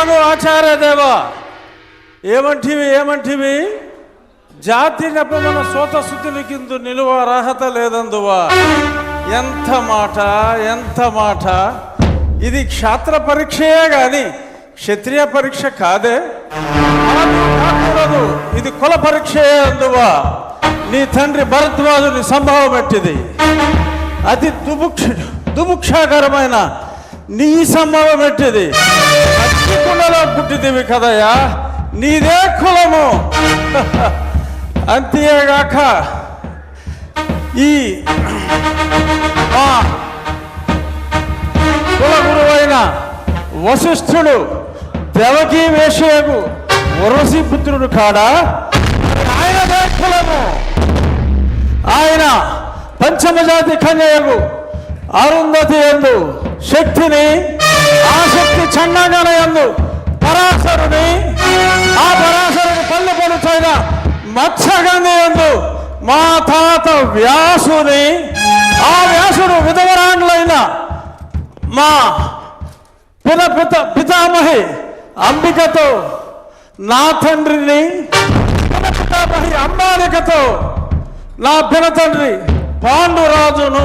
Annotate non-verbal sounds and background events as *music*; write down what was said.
నాను ఆచార్య దేవ. ఏమంటివి ఏమంటివి? జాతి నెపమన సోత శుద్ధుని కింద నిలువ అర్హత లేదందువా. ఎంత మాట ఎంత మాట. ఇది క్షాత్ర పరీక్షయే కానీ క్షత్రియ పరీక్ష కాదే. కాకూడదు. ఇది కుల పరీక్షయే అందువా. నీ తండ్రి భరద్వాజుని సంభావం పెట్టింది అతి దుభుక్ష దుభుక్షాకరమైన నీ సంభవం ఎట్టిది? కుండలో పుట్టిదివి కదయ్యా. నీదే కులము. *laughs* అంతేగాక ఈ మా కుల గురువైన వశిష్ఠుడు దేవకీ వేషయకు వరసి పుత్రుడు కాడా? ఆయనదే కులము. ఆయన పంచమజాతి కన్యకు అరుంధతి ఎందు శక్తిని ఆసక్తి శక్తి ఎందు. పరాశరుని ఆ పరాశరుని పల్లె పడుచైన మత్స్యగంధి ఎందు మా తాత వ్యాసుని ఆ వ్యాసుడు విధవరాండ్లైన మా పిత పిత పితామహి అంబికతో నా తండ్రిని పితామహి అంబాలికతో నా పినతండ్రి పాండురాజును